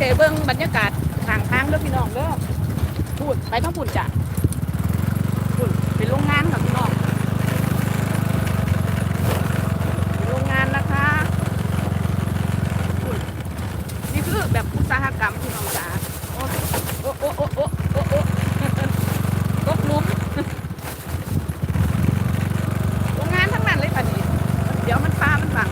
ดี๋ยวเจเบิ้งบรรยากาศทางทางเด้อพี่น้องเด้อพูดไปทั้งปุ่นจ้ะพูดเป็นโรงงานค่ะพี่น้องเป็นโรงงานนะคะพูดนี่คือแบบอุตสาหกรรมพี่น้องจ๋าโอ้โอ้โอ้โอ้โอ้โอ้โอ้ตกหลุมโรงงานทั้งนั้นเลยป่ะนี่เดี๋ยวมันพามันบัง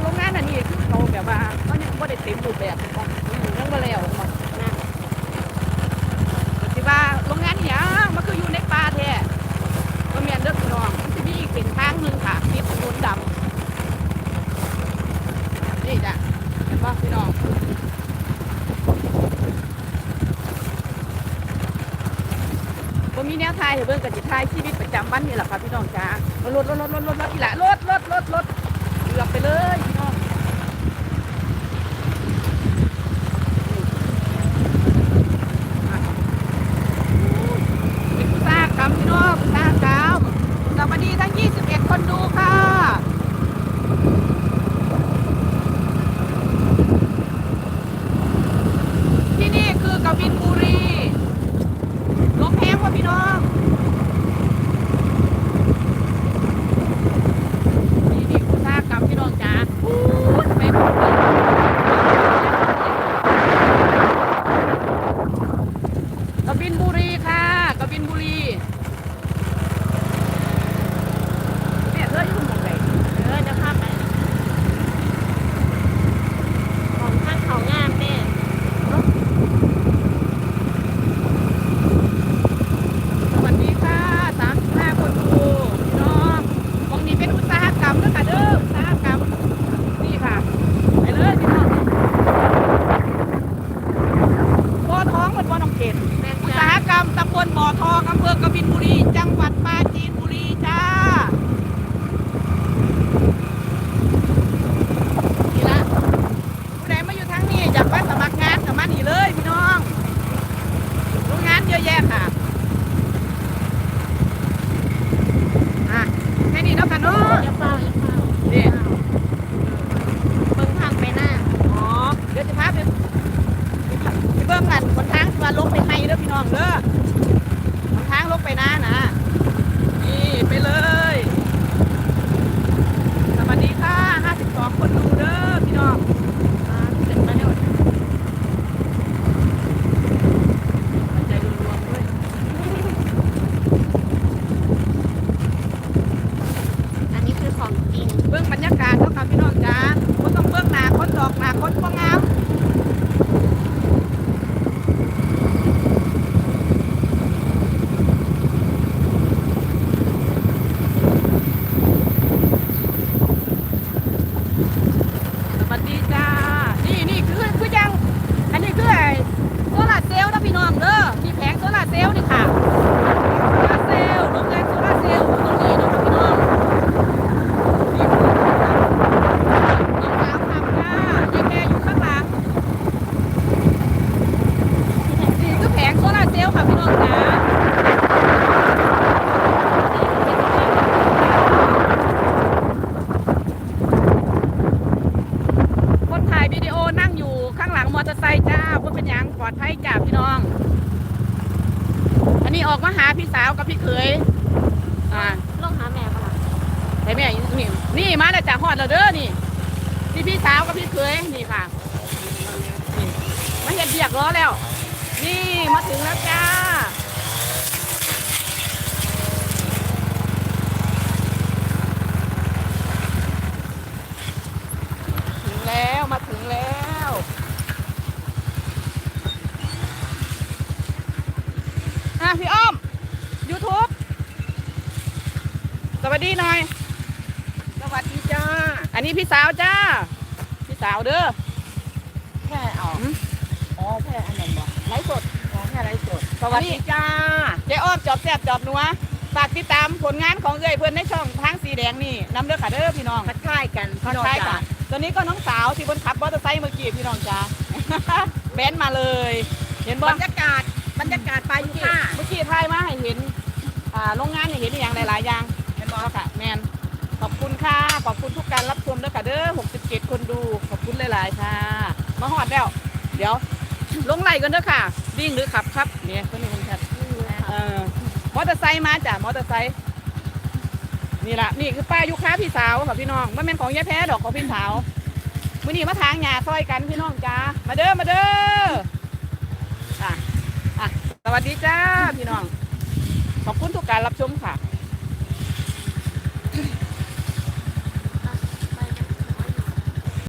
โรงงานอันนี้คือเขาแบบว่า เขายังไม่ได้เต็มรูปแบบของยังไม่แล้วของนะแต่ว่าโรงงานนี่ยังมันคืออยู่ในป่าแท้ก็มีอันเด้อพี่น้องมันจะมีอีกเป็นทางหนึ่งค่ะติดถนนดำนี่จ้ะเห็นป่ะพี่น้องผมมีแนวทายให้เบิ่งกับจิตทายชีวิตประจำวันนี่แหละค่ะพี่น้องจ้ารถรถรถรถรถรถอีหละรถรถรถรถเกือบไปเลยพี่น้องเป็นอุตสาหกรรมพี่น้องอุตสาหกรรมสวัสดีทั้ง 21 คนดูค่ะ ที่นี่คือกบินบุรีลมแห้งว่ะพี่น้อง นี่นี่อุตสาหกรรมพี่น้องจ๋าพูดไปหมดเลยกบินบุรีค่ะกบินบุรีแม่เธออยู่หมองไหน เออจะพาไปของท่านเขางามแม่ สวัสดีค่ะ35คนดูพี่น้องตรงนี้เป็นอุตสาหกรรมเด้อค่ะเด้ออุตสาหกรรมนี่ค่ะ ไปเลยพี่น้องบ่อท้องเป็นบ่อน้องเกด แม่ อุต จ้า สาหกรรม ตำบลบ่อทองอำเภอกบินบุรี จังหวัดปราจีนบุรีจ้านี่ละผู้ใดมาอยู่ทางนี้อยากมาสมัครงานกับมานี่เลยพี่น้องโรงงานเยอะแยะค่ะอะแค่นี้แล้วกันเนาะอย่าเฝ้าอย่าเฝ้าเดี๋ยวเบิ่งทางไปหน้าอ๋อเดี๋ยวจะพาไปไปเบิ่งกันบนทางที่ว่าลงไปให้เด้อพี่น้องเด้อบนทางลงไปนะนะ นี่ไปเลย สวัสดีค่ะ 52 คนดูเด้อพี่น้องอ่าเสร็จมาแล้วหัวใจรวมๆด้วย อันนี้คือของจริง เบื้องบรรยากาศเท่ากับพี่น้องจ้าก็ต้องเบื้องหน้าคนดอกหน้าคนก็งามสวัสดี จ้า นี่นี่คือคือยัง อันนี้คือไอ้โซลาร์เซลล์นะพี่น้องเด้อ มีแผงโซลาร์เซลล์นี่ค่ะ โซลาร์เซลล์โรงงานโซลาร์เซลล์อยู่ตรงนี้เนาะพี่น้องนี่น้องสาวทำจ้ายายแกอยู่ข้างหลังนี่คือแผงโซลาร์เซลล์ค่ะพี่น้องจ๋าคนถ่ายวิดีโอนั่งอยู่ข้างหลังมอเตอร์ไซค์จ้าว่าเป็นหยังปล อดภัยจ้าพี่น้อง อันนี้ออกมาหาพี่สาวกับพี่เขย อ่าลงหาแม่ปะล่ะใช่ไหมนี่นี่มาแล้วจากฮอดแล้วเด้อนี่นี่พี่สาวกับพี่เขยนี่ค่ะนี่มาเห็ดเบียกล้อแล้ว นี่มาถึงแล้วจ้า ถึงแล้วมาถึงแล้ว อะพี่อ้อม YouTube ส วัสดีหน่อย สวัสดีจ้า อันนี้พี่สาวจ้า พี่สาวเด้อ แค่ออกหืมอ๋อแค่อันนั้นบ่ไลฟ์สดอ๋อแค่ไรสด สวัสดีจ้าเจ๊อ้อมจอบแซ่บจอบนัวฝากติดตามผลงานของเอ้ยเพื่อนในช่องทางสีแดงนี่น้ำเด้อค่ะเด้อพี่น้องทักทายกันพี่น้องใช่จ้าค่ะตอนนี้ก็น้องสาวที่บนขับมอเตอร์ไซค์เมื่อกี้พี่น้องจ้าแบนมาเลย เห็นบ่บรรยากาศบรรยากาศไปเมื่อยู่อกี้ค่ะเมื่อกี้ถ่ายมาให้เห็นอ่าโรงงานให้เห็นอย่างหลาย ๆ อย่างเห็นบ่ ค่ะ ขอบคุณทุกการรับชมด้วยค่ะเด้อเจ็ดคนดู ขอบคุณหลาย ๆ ค่ะ มาหอดแล้ว เดี๋ยว ลงไหลกันเด้อค่ะ วิ่งหรือขับครับ เนี่ยคนนี้คนขับเออมอเตอร์ไซค์มาจ้ะ มอเตอร์ไซค์ นี่ละนี่คือป้ายุค้าพี่สาวค่ะพี่น้องมันเป็นของยายแพ้ดอกของพี่สาวมื่อนี้มาทางหญ้าซอยกันพี่น้องจ้า มาเด้อ มาเด้ออะอะสวัสดีจ้าพี่น้อง ขอบคุณทุกการรับชมค่ะ